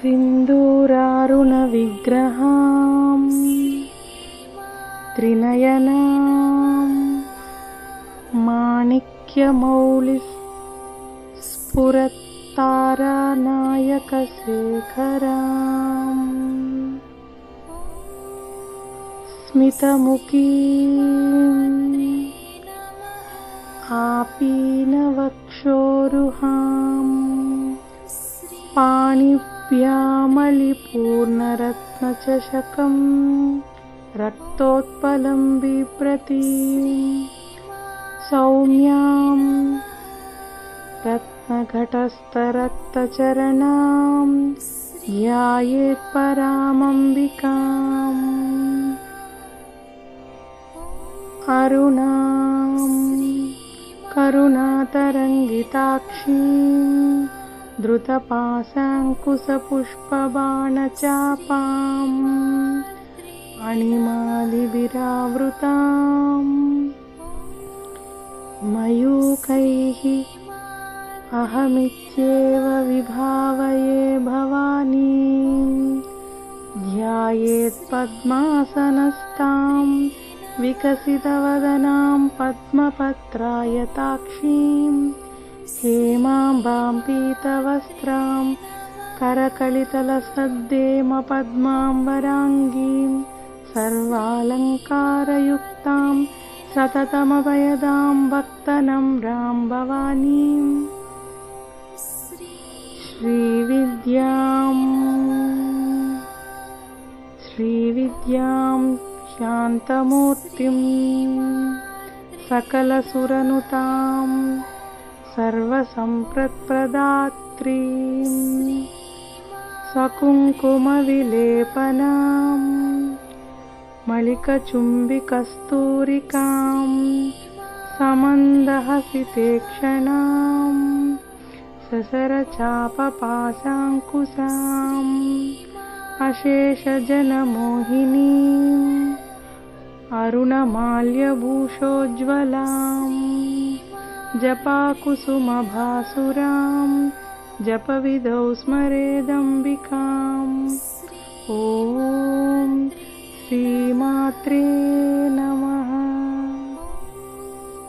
सिन्दूरारुणविग्रहाम् त्रिनयनाम् माणिक्यमौलिस्फुरत्तारानायकशेखराम् स्मितमुखी आपीनवक्षोरुहाम् पाणिभ्यामलिपूर्णरत्नचषकम् रक्तोत्पलं बिप्रती सौम्यां रत्नघटस्थरक्तचरणां ध्यायेत्परामम्बिकाम् अरुणां करुणातरङ्गिताक्षीं धृतपाशाङ्कुशपुष्पबाणचापाम् अणिमालिभिरावृताम्। मयूखैः अहमित्येव विभावये Bhavani ध्यायेत्पद्मासनस्तां विकसितवदनां पद्मपत्रायताक्षीं हेमाम्बां पीतवस्त्रां करकलितलसद्देमपद्माम्बराङ्गीं सर्वालङ्कारयुक्तां सततमभयदां भक्तनम्रां भवानीम् श्रीविद्याम् श्रीविद्यां शान्तमूर्तिं सकलसुरनुतां सर्वसम्प्रत्प्रदात्रीं सकुङ्कुमविलेपनाम्। मलिकचुम्बिकस्तूरिकां समन्दहसितेक्षणाम्। ससरचापपाशाङ्कुशाम्। अशेषजनमोहिनीम्। अरुणमाल्यभूषोज्ज्वलाम् जपाकुसुमभासुरां जपविधौ स्मरेदम्बिकाम्। Om श्रीमात्रे